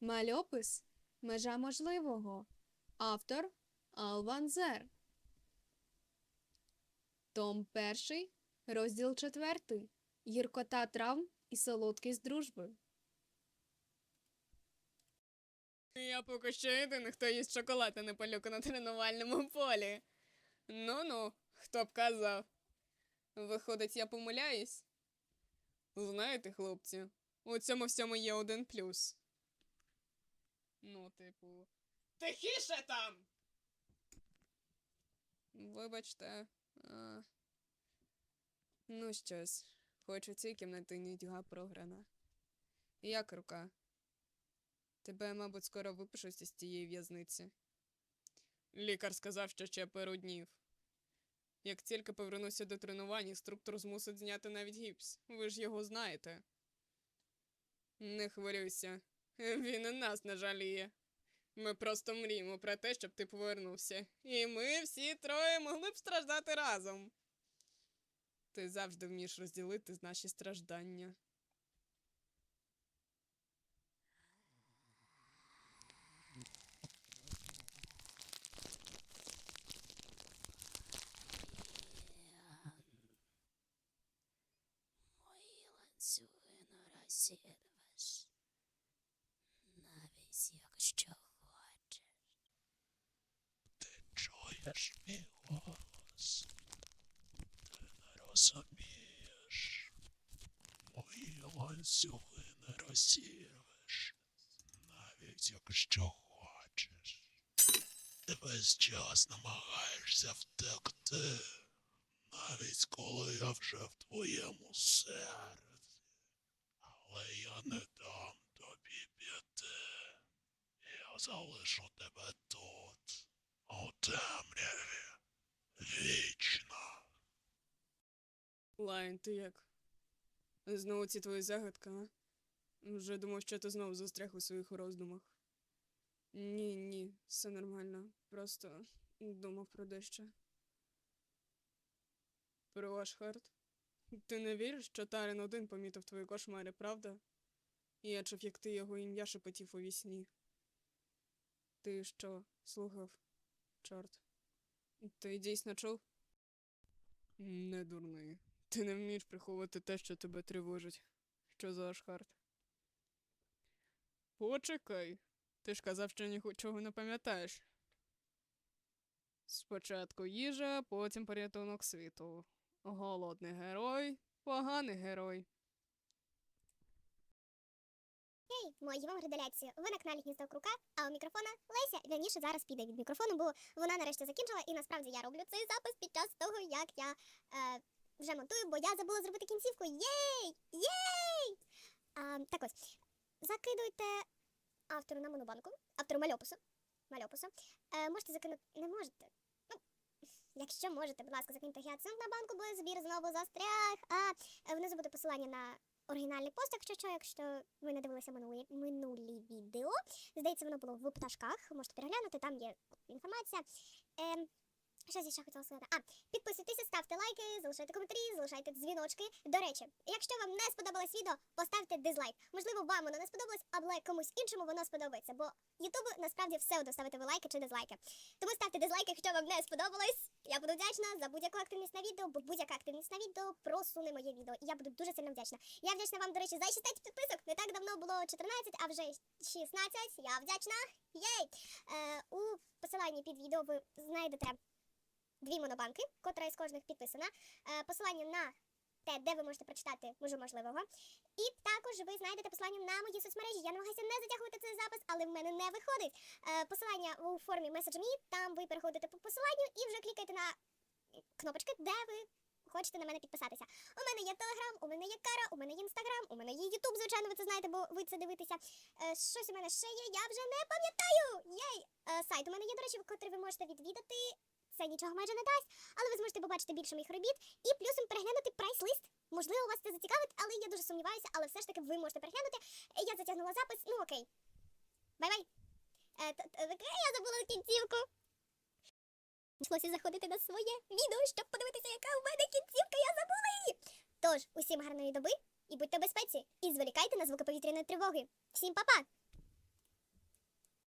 Мальопис Межа можливого. Автор Алван Зер. Том 1, розділ 4. Гіркота травм і солодкість дружби. Я поки що єдиний, хто їсть шоколад, а не палюку на тренувальному полі. Ну-ну, хто б казав. Виходить, я помиляюсь? Знаєте, хлопці, у цьому всьому є один плюс. Ну, типу. Тихіше там! Вибачте. А... Ну щось, хоч у цій кімнаті нудьга програна. Як рука? Тебе, мабуть, скоро випишуть із тієї в'язниці. Лікар сказав, що ще пару днів. Як тільки повернуся до тренувань, інструктор змусить зняти навіть гіпс. Ви ж його знаєте. Не хвилюйся. Він і нас не жаліє. Ми просто мріємо про те, щоб ти повернувся. І ми всі троє могли б страждати разом. Ти завжди вмієш розділити наші страждання. Мої ланцюги не розірвеш, навіть якщо хочеш. Ти чуєш мій? Ти не розумієш. Мої ланцюги не розірвеш, навіть якщо хочеш. Ти весь час намагаєшся втекти, навіть коли я вже в твоєму серці. Але я не дам тобі піти. Я залишу тебе тут, темряві, вічно. Лайн, ти як? Знову ці твої загадки, а? Вже думав, що ти знову застряг у своїх роздумах. Ні, ні, все нормально. Просто думав про дещо. Про Ашхард? Ти не віриш, що Тарин один помітив твої кошмари, правда? І я чув, як ти його ім'я шепотів у вісні. Ти що, слухав? Чорт. Ти дійсно чув? Не дурний. Ти не вмієш приховувати те, що тебе тривожить. Що за Ашхард? Почекай. Ти ж казав, що нічого не пам'ятаєш. Спочатку їжа, потім порятунок світу. Голодний герой, поганий герой. Хей, мої вам градаляції. Ви на каналі Гніздо Крука, а у мікрофона Леся. Вірніше зараз піде від мікрофону, бо вона нарешті закінчила, і насправді я роблю цей запис під час того, як я е, вже монтую, бо я забула зробити кінцівку. Єй! Єй! А, так ось, закидуйте автору на монобанку, автору мальопису. Мальопису. Е, можете закинути. Не можете. Ну, якщо можете, будь ласка, закиньте гіацинт на банку, бо збір знову застряг. А е, внизу буде посилання на оригінальний пост, якщо що, якщо ви не дивилися минулі, минулі відео. Здається, воно було в пташках. Можете переглянути, там є інформація. Е, що я ще хотіла сказати? А, підписуйтеся, ставте лайки, залишайте коментарі, залишайте дзвіночки. До речі, якщо вам не сподобалось відео, поставте дизлайк. Можливо, вам воно не сподобалось, але комусь іншому воно сподобається. Бо Ютубу насправді все одно ставити ви лайки чи дизлайки. Тому ставте дизлайки, якщо вам не сподобалось. Я буду вдячна за будь-яку активність на відео, бо будь-яка активність на відео просуне моє відео. І я буду дуже сильно вдячна. Я вдячна вам, до речі, за 16 підписок. Не так давно було 14, а вже 16. Я вдячна. Єй! Е, у посиланні під відео ви знайдете дві монобанки, котра із кожних підписана. Е, посилання на те, де ви можете прочитати можу можливого. І також ви знайдете посилання на мої соцмережі. Я намагаюся не затягувати цей запис, але в мене не виходить. Е, посилання у формі MessageMe, там ви переходите по посиланню і вже клікаєте на кнопочки, де ви хочете на мене підписатися. У мене є Телеграм, у мене є Кара, у мене є Інстаграм, у мене є Ютуб, звичайно, ви це знаєте, бо ви це дивитеся. Е, щось у мене ще є, я вже не пам'ятаю. Єй! Е, сайт у мене є, до речі, котрий ви можете відвідати. Це нічого майже не дасть, але ви зможете побачити більше моїх робіт і плюсом переглянути прайс-лист. Можливо, вас це зацікавить, але я дуже сумніваюся, але все ж таки ви можете переглянути. Е, Я затягнула запис. Ну окей. Бай-бай. Е, таке Я забула кінцівку. Прийшлося заходити на своє відео, щоб подивитися, яка у мене кінцівка, я забула її. Тож, усім гарної доби і будьте в безпеці, і зволікайте на звуки повітряної тривоги. Всім па-па!